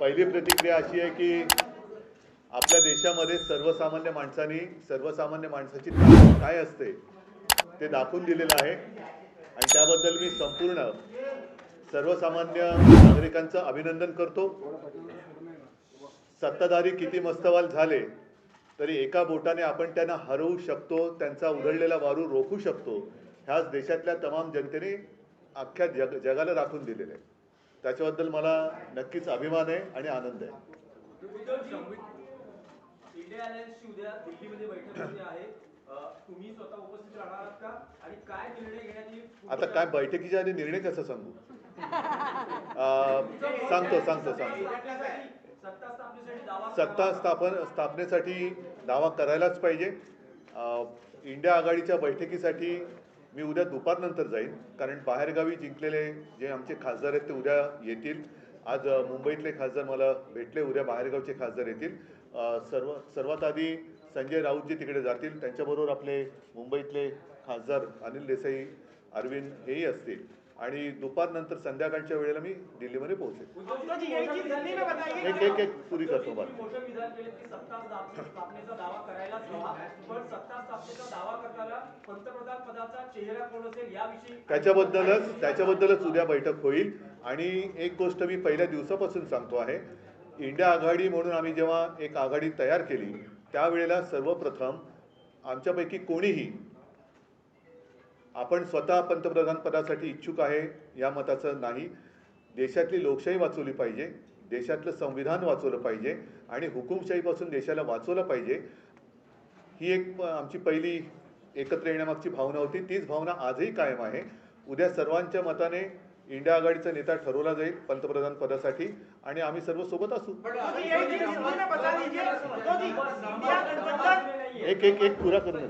पहिली प्रतिक्रिया अशी आहे की आपल्या देशामध्ये सर्वसामान्य माणसांनी सर्वसामान्य माणसाची काय असते ते दाखवून दिलेलं आहे. आणि त्याबद्दल मी संपूर्ण सर्वसामान्य नागरिकांचं अभिनंदन करतो. सत्ताधारी किती मस्तवाल झाले तरी एका बोटाने आपण त्यांना हरवू शकतो त्यांचा उधळलेला वारू रोखू शकतो. ह्याच देशातल्या तमाम जनतेने अख्ख्या जग जगाला दाखवून दिलेलं आहे. त्याच्याबद्दल मला नक्कीच अभिमान आहे आणि आनंद आहे. इंडिया अलायन्सची उद्या दिल्लीमध्ये बैठक होते आहे. अ, तुम्ही स्वतः उपस्थित राहणार आहात का? आणि काय निर्णय घेण्यात येईल आता काय बैठकीच्या आधी निर्णय कसं सांगू? सांगतो सांगतो सांगतो. सत्ता स्थापन स्थापनेसाठी दावा करायलाच पाहिजे. इंडिया आघाडीच्या बैठकीसाठी मी उद्या दुपारनंतर जाईन. कारण बाहेरगावी जिंकलेले जे आमचे खासदार आहेत ते उद्या येतील. आज मुंबईतले खासदार मला भेटले. उद्या बाहेरगावचे खासदार येतील. सर्व सर्वात आधी संजय राऊतजी तिकडे जातील. त्यांच्याबरोबर आपले मुंबईतले खासदार अनिल देसाई अरविंद हेही असतील. आणि दुपारनंतर संध्याकाळच्या वेळेला मी दिल्लीमध्ये पोहोचेल एक एक एक पुरी करतो बरं सत्ता पंतप्रधान त्याच्याबद्दलच त्याच्याबद्दलच उद्या बैठक होईल. आणि एक गोष्ट मी पहिल्या दिवसापासून सांगतो आहे. इंडिया आघाडी म्हणून आम्ही जेव्हा एक आघाडी तयार केली त्यावेळेला सर्वप्रथम आमच्यापैकी कोणीही आपण स्वतः पंतप्रधान पदासाठी इच्छुक आहे या मताचं नाही. देशातली लोकशाही वाचवली पाहिजे देशातलं संविधान वाचवलं पाहिजे आणि हुकुमशाहीपासून देशाला वाचवलं पाहिजे. ही एक आमची पहिली एकत्र येण्यामागची भावना होती. तीच भावना आजही कायम आहे. उद्या सर्वांच्या मताने इंडिया आघाडीचा नेता ठरवला जाईल पंतप्रधान पदासाठी आणि आम्ही सर्व सोबत असू. एक एक एक पुरा करून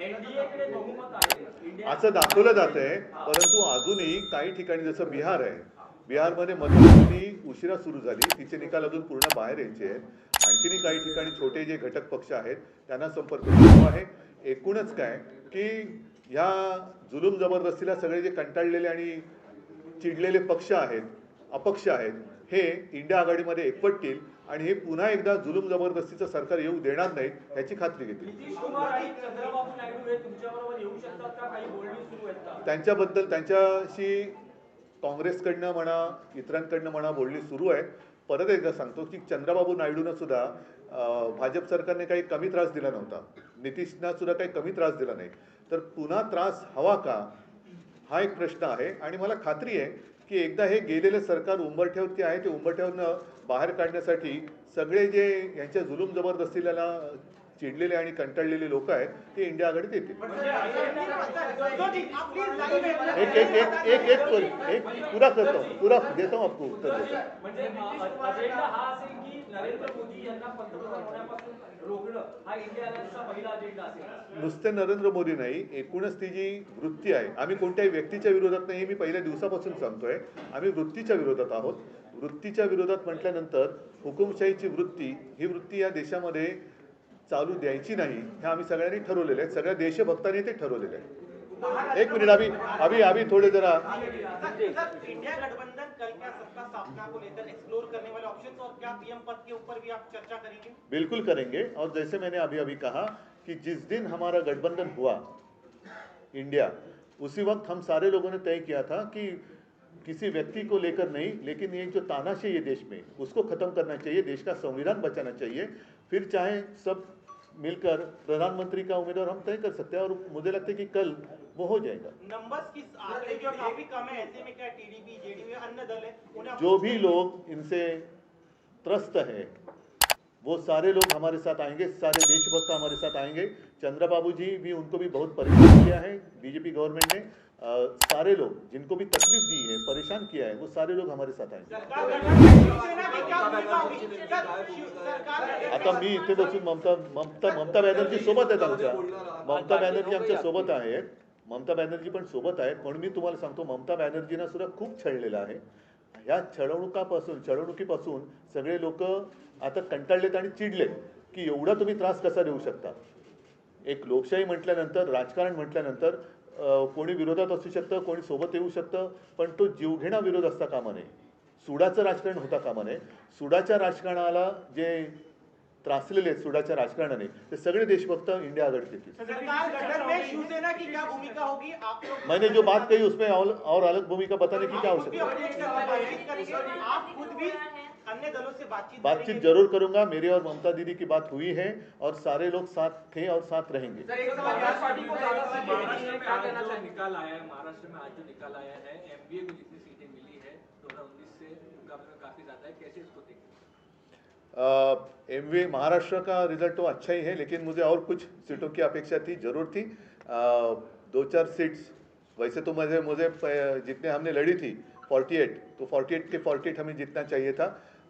एनडीएकडे बहुमत आहे. इंडिया असं दाखवलं जात आहे परंतु अजूनही काही ठिकाणी जसं बिहार आहे. बिहारमध्ये मतमोजणी उशिरा सुरू झाली. तिचे निकाल अजून पूर्ण बाहेर यायचे आहेत. आणखीनही काही ठिकाणी छोटे जे घटक पक्ष आहेत त्यांना संपर्क सुरू आहे. एकूणच काय की ह्या जुलूम जबरदस्तीला सगळे जे कंटाळलेले आणि चिडलेले पक्ष आहेत अपक्ष आहेत हे इंडिया आघाडीमध्ये एकवटतील आणि हे पुन्हा एकदा जुलूम जबरदस्तीचं सरकार येऊ देणार नाहीत ह्याची खात्री घेतील. त्यांच्याबद्दल त्यांच्याशी काँग्रेसकडनं म्हणा इतरांकडनं म्हणा बोलणी सुरू आहेत. परत एकदा सांगतो की चंद्रबाबू नायडूनं सुद्धा भाजप सरकारने काही कमी त्रास दिला नव्हता. नितीशना सुद्धा काही कमी त्रास दिला नाही. तर पुन्हा त्रास हवा का? हा एक प्रश्न आहे. आणि मला खात्री आहे की एकदा हे गेलेलं सरकार उंबरठ्यावरती आहे ते उंबरठ्यावरनं बाहेर काढण्यासाठी सगळे जे यांच्या जुलूम जबरदस्तीला चिडलेले आणि कंटाळलेले लोक आहेत ते इंडिया आघाडीत येतील एक एक एक एक एक एक पुरा करतो. पुरा देतो हूं आपको उत्तर देतो. म्हणजे नुसते नरेंद्र मोदी नाही एकूणच ती जी वृत्ती आहे आम्ही कोणत्याही व्यक्तीच्या विरोधात नाही हे मी पहिल्या दिवसापासून सांगतोय. आम्ही वृत्तीच्या विरोधात आहोत. वृत्तीच्या विरोधात म्हटल्यानंतर हुकुमशाहीची वृत्ती ही वृत्ती या देशामध्ये चालू द्यायची नाही हे आम्ही सगळ्यांनी ठरवलेलं आहे सगळ्या देशभक्तांनी ते ठरवलेलं आहे एक मिनिट अभी अभी अभी थोड़े जरा इंडिया गठबंधन कल क्या सत्ता स्थापना को लेकर एक्सप्लोर करने वाले ऑप्शन और क्या पीएम पद के ऊपर भी आप चर्चा करेंगे? बिल्कुल करेंगे। और जैसे मैंने अभी अभी कहा कि जिस दिन हमारा गठबंधन हुआ इंडिया उसी वक्त हम सारे लोगों ने तय किया था कि किसी व्यक्ति को लेकर नहीं लेकिन ये जो तानाशाही है देश में उसको खत्म करना चाहिए देश का संविधान बचाना चाहिए। फिर चाहे सब मिलकर प्रधानमंत्री का उम्मीदवार हम तय कर सकते हैं और मुझे लगता है कि कल वो हो जाएगा। नंबर्स की आंकड़े जो काफ़ी कम है ऐसे में क्या टीडीपी जेडीयू अन्य दल है? उन्हें जो भी लोग इनसे त्रस्त है वो सारे लोग हमारे साथ आएँगे सारे देशभक्त हमारे साथ आएँगे। चंद्रबाबू जी भी उनको भी बहुत परेशान किया है बीजेपी गवर्नमेंट ने। सारे लोग जिनको भी तकलीफ दी है परेशान किया है वो सारे लोग हमारे साथ आएंगे। गठन- आता मी इथे बसून ममता ममता ममता बॅनर्जी सोबत आहेत आमच्या. ममता बॅनर्जी आमच्यासोबत आहेत. ममता बॅनर्जी पण सोबत आहेत. म्हणून मी तुम्हाला सांगतो ममता बॅनर्जीना सुद्धा खूप छळलेलं आहे. ह्या छळवणुकापासून छळवणुकीपासून सगळे लोक आता कंटाळलेत आणि चिडलेत की एवढा तुम्ही त्रास कसा देऊ शकता? एक लोकशाही म्हटल्यानंतर राजकारण म्हटल्यानंतर कोणी विरोधात असू शकतं कोणी सोबत येऊ शकतं पण तो जीवघेणा विरोध असता कामा नये. सुडाचं राजकारण होता कामा नये. सुडाच्या राजकारणाला जे त्रासलेले आहेत सुडाच्या राजकारणाने ते सगळे देशभक्त इंडिया शिवसेना की क्या भूमिका होगी? आप लोग मैंने जो बात कही उसमें और, अलग भूमिका बताने की क्या आप खुद भी आवश्यकता अन्य दलों से बातचीत बातचीत ज़रूर करूँगा। मेरी और ममता दीदी की बात हुई है और सारे लोग साथ थे और साथ रहेंगे। सर एक सवाल कांग्रेस पार्टी को क्या कहना निकाल आया है महाराष्ट्र में आज जो निकाल आया है एमबीए को जितनी सीटें मिली है 2019 से मुकाबले में काफ़ी ज़्यादा है। कैसे इसको देखते हैं? एम वी महाराष्ट्र का रिज़ल्ट तो अच्छा ही है लेकिन मुझे और कुछ सीटों की अपेक्षा थी ज़रूर थी। दो चार सीट्स वैसे तो मुझे मुझे जितने हमने लड़ी थी 48 तो 48 के 48 हमें जीतना चाहिए था।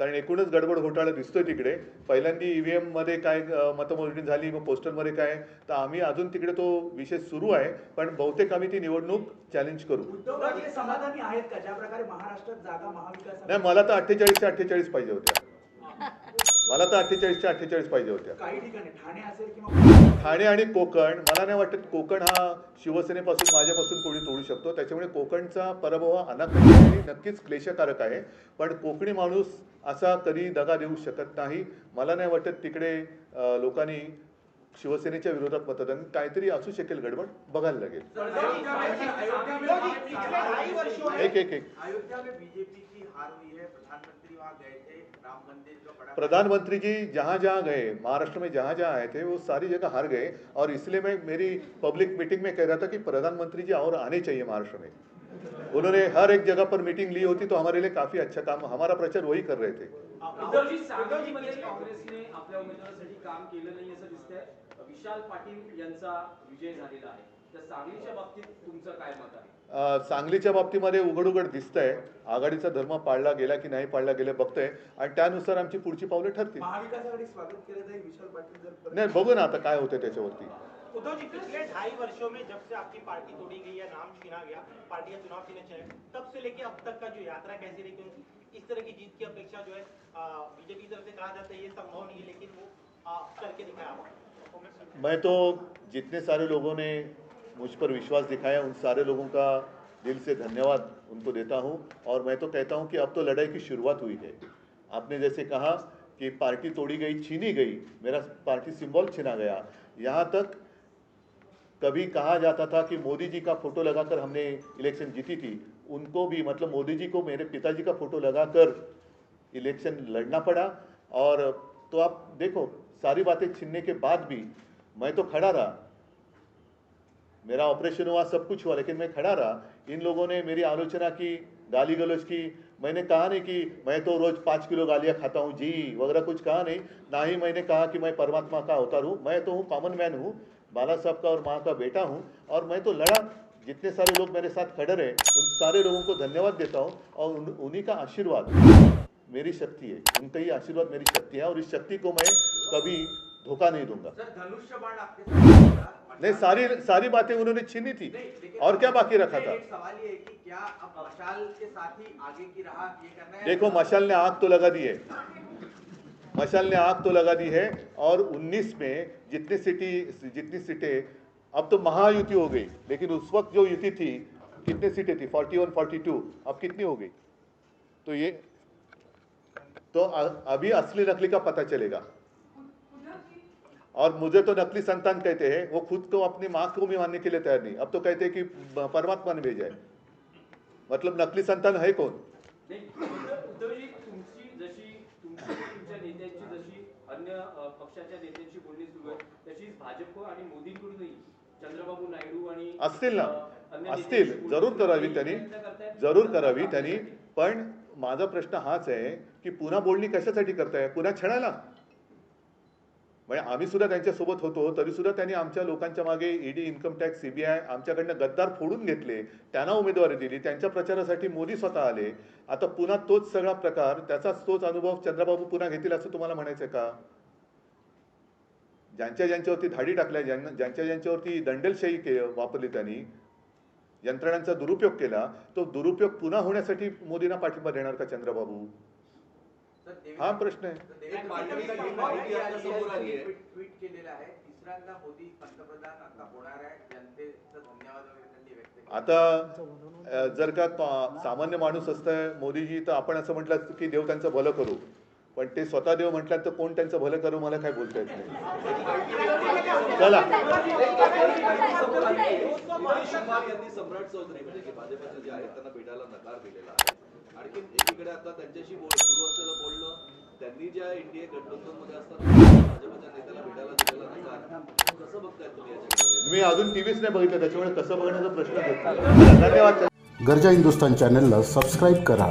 कारण एकूणच गडबड घोटाळा दिसतोय तिकडे. पहिल्यांदी ईव्हीएममध्ये काय मतमोजणी झाली मग पोस्टरमध्ये काय? तर आम्ही अजून तिकडे तो विषय सुरू आहे. पण बहुतेक आम्ही ती निवडणूक चॅलेंज करू. उद्धवराजे समाधानी आहेत का? ज्या प्रकारे महाराष्ट्रात जागा महाविकास नाही मला तर अठ्ठेचाळीसच्या अठ्ठेचाळीस पाहिजे होत्या. मला तर अठ्ठेचाळीसच्या अठ्ठेचाळीस पाहिजे होत्या. काही ठिकाणी ठाणे असेल किंवा ठाणे आणि कोकण मला नाही वाटत कोकण हा शिवसेनेपासून माझ्यापासून कोणी तोडू शकतो. त्याच्यामुळे कोकणचा पराभव हा अनाकर्षक आणि नक्कीच क्लेशकारक आहे. पण कोकणी माणूस असा कधी दगा देऊ शकत नाही. मला नाही वाटत तिकडे लोकांनी शिवसेनेच्या विरोधात मतदान काहीतरी असू शकेल, गडबड में वर्षों में एक एक एक. में प्रधानमंत्री जी जहाँ जहाँ गए, महाराष्ट्र में जहाँ जहाँ आए थे, वो सारी जगह हार गए, और इसलिए मैं मेरी पब्लिक मीटिंग में कह रहा था कि प्रधानमंत्री जी और आने चाहिए महाराष्ट्र में। उन्होंने हर एक जगह पर मीटिंग ली होती तो हमारे लिए काफ़ी अच्छा काम, हमारा प्रचार वही कर रहे थे। उद्धवजी सांगलीमध्ये काँग्रेसने आपल्या उमेदवारासाठी काम केलं नाही असं दिसतंय. विशाल पाटील यांचा विजय झालेला आहे. तर सांगलीच्या बाबतीत तुमचं काय मत आहे? अं, सांगलीच्या बाबतीमध्ये उघड उघड दिसतंय. आघाडीचा धर्म पाळला गेला की नाही पाळला गेला बघतोय. आणि त्यानुसार आमची पुढची पावलं ठरतील. नाही बघू ना आता काय होतं त्याच्यावरती. उद्धव जी पिछले ढाई वर्षों में जब से आपकी पार्टी तोड़ी गई नाम छीना गया चुनाव तब से लेके अब तक का जो यात्रा कैसी रही? क्योंकि इस तरह की जीत की अपेक्षा जो है बीजेपी तरफ़ से कहा जाता है, ये संभव नहीं है, लेकिन वो करके दिखाया मैं तो जितने सारे लोगों ने मुझ पर विश्वास दिखाया, उन सारे लोगों का दिल से धन्यवाद उनको देता हूँ। और मैं तो कहता हूँ कि अब तो लड़ाई की शुरुआत हुई है। आपने जैसे कहा कि पार्टी तोड़ी गई, छीनी गई, मेरा पार्टी सिंबल छीना गया। यहाँ तक कभी कहा जाता था कि मोदी जी का फ़ोटो लगाकर हमने इलेक्शन जीती थी। उनको भी मतलब मोदी जी को मेरे पिताजी का फ़ोटो लगाकर इलेक्शन लड़ना पड़ा। और तो आप देखो, सारी बातें छीनने के बाद भी मैं तो खड़ा रहा। मेरा ऑपरेशन हुआ, सब कुछ हुआ, लेकिन मैं खड़ा रहा। इन लोगों ने मेरी आलोचना की, गाली गलोच की। मैंने कहा नहीं कि मैं तो रोज पाँच किलो गालियाँ खाता हूँ, जी, वगैरह कुछ कहा नहीं। ना ही मैंने कहा कि मैं परमात्मा का अवतार हूँ। मैं तो हूँ कॉमन मैन हूँ। बाला साहब का और माँ का बेटा हूँ और मैं तो लड़ा। जितने सारे लोग मेरे साथ खड़े रहे उन सारे लोगों को धन्यवाद देता हूँ और उन, उन्हीं का आशीर्वाद। मेरी शक्ति है उनका ही आशीर्वाद मेरी शक्ति है और इस शक्ति को मैं कभी धोखा नहीं दूँगा। नहीं सारी सारी बातें उन्होंने छीनी थी। और क्या बाकी रखा था? सवाल ये है कि क्या अब मशाल के साथ ही आगे की राह ये करना है? देखो मशाल ने आग तो लगा दी है। मशाल ने आग तो लगा दी है और 19 में जितनी सीटी, जितनी सीटें, अब तो महायुति हो गई, लेकिन उस वक्त जो युति थी, कितनी सीटें थी? 41 42 अब कितनी हो गई? तो ये तो अ- अभी असली नकली का पता चलेगा। और मुझे तो नकली संतान कहते हैं, वो खुद को अपनी माँ को भी मानने के लिए तैयार नहीं। अब तो कहते हैं कि परमात्मा ने भेजा है। मतलब नकली संतान है कौन? पक्षाच्या नेत्यांची बोलणी सुरू आहे. तशीच भाजप आणि मोदींकडूनही चंद्रबाबू नायडू आणि असतील ना. असतील. जरूर करावी त्यांनी. जरूर करावी त्यांनी. पण माझा प्रश्न हाच आहे की पुन्हा बोलणी कशासाठी करताय? पुन्हा छळायला? म्हणजे आम्ही सुद्धा त्यांच्यासोबत होतो तरी सुद्धा त्यांनी आमच्या लोकांच्या मागे ईडी इन्कम टॅक्स सीबीआय आमच्याकडनं गद्दार फोडून घेतले. त्यांना उमेदवारी दिली. त्यांच्या प्रचारासाठी मोदी स्वतः आले. आता पुन्हा तोच सगळा प्रकार त्याचाच तोच अनुभव चंद्रबाबू पुन्हा घेतील असं तुम्हाला म्हणायचं का? ज्यांच्या ज्यांच्यावरती धाडी टाकल्या ज्यांना ज्यांच्या ज्यांच्यावरती दंडेलशाही के वापरली त्यांनी यंत्रणांचा दुरुपयोग केला तो दुरुपयोग पुन्हा होण्यासाठी मोदींना पाठिंबा देणार का चंद्रबाबू? हा प्रश्न आहे. ट्विट केलेलं तिसऱ्यांदा मोदी पंतप्रधान आता होणार आहे. जनतेचं धन्यवाद वगैरे त्यांनी व्यक्त केलं. आता जर का सामान्य माणूस असतं मोदीजी तर आपण असं म्हटलं असतं की देव त्यांचं भलं करू. पण ते स्वतः देव म्हटल्यात तर कोण त्यांचं भलं करू मला काय बोलता येत नाही. चला. त्यांना त्यांच्याशी बोल सुरू असलेलं त्यांनी ज्या तुम्ही मी अजून टीव्हीच नाही बघितलं त्याच्यामुळे कसं बघण्याचा प्रश्न धन्यवाद. गरजा हिंदुस्तान चॅनलला सबस्क्राईब करा.